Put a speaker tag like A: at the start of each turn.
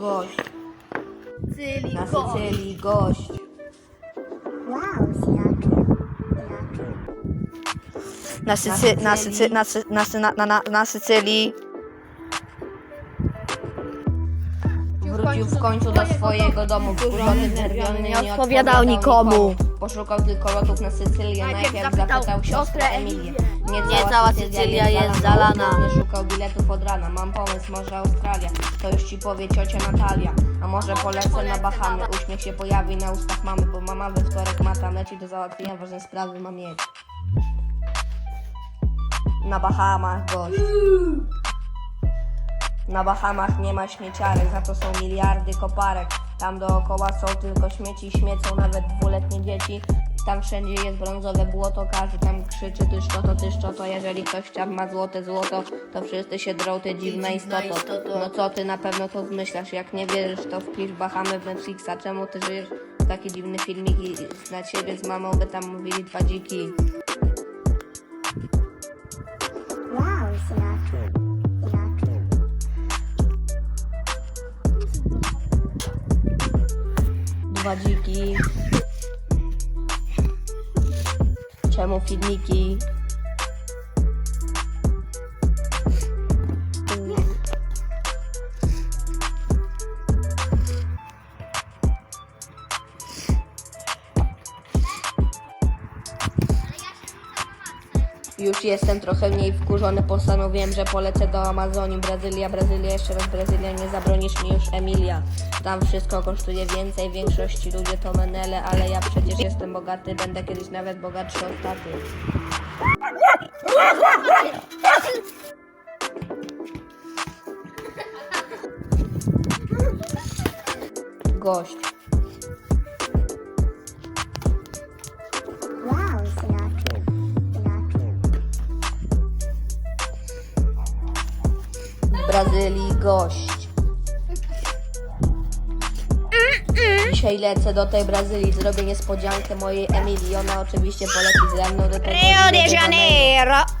A: gość.
B: Sycylii
A: Na. Sycylii gość.
C: Wow, Seattle.
A: Na, Sycy, na, Sycy, na, Sy, na, Sy, na, na, na Sycylii wrócił w końcu do swojego domu, wkurzony, czerwiony, nie odpowiadał nikomu. Poszukał tylko lotów na Sycylię,
B: Najpierw zapytał
A: siostrę Emilię.
B: Nie cała Sycylia jest zalana.
A: Nie szukał biletów od rana, mam pomysł, może Australia, to już ci powie ciocia Natalia. A może polecę na Bahamy, uśmiech się pojawi na ustach mamy, bo mama we wtorek ma tam leci do załatwienia, ważne sprawy ma mieć. Na Bahamach gość. Na Bahamach nie ma śmieciarek, za to są miliardy koparek. Tam dookoła są tylko śmieci, śmiecą nawet dwuletnie dzieci. Tam wszędzie jest brązowe błoto, każdy tam krzyczy ty szczoto, ty szczoto. Jeżeli ktoś tam ma złote złoto, to wszyscy się drą te dziwne istoto. No co ty na pewno to zmyślasz, jak nie wierzysz to wpisz Bahamy w Netflixa. Czemu ty żyjesz taki dziwny filmik i na ciebie z mamą by tam mówili dwa dziki. Dwa. Czemu filmiki? Już jestem trochę mniej wkurzony, postanowiłem, że polecę do Amazonii, Brazylia, Brazylia, jeszcze raz Brazylia, nie zabronisz mi już Emilia. Tam wszystko kosztuje więcej, większości ludzie to menele, ale ja przecież jestem bogaty, będę kiedyś nawet bogatszy od taty. Gość. Brazylii gość. Dzisiaj lecę do tej Brazylii, zrobię niespodziankę mojej Emilii. Ona oczywiście poleci ze mną do tego
B: Rio de
A: Janeiro.
B: Janeiro.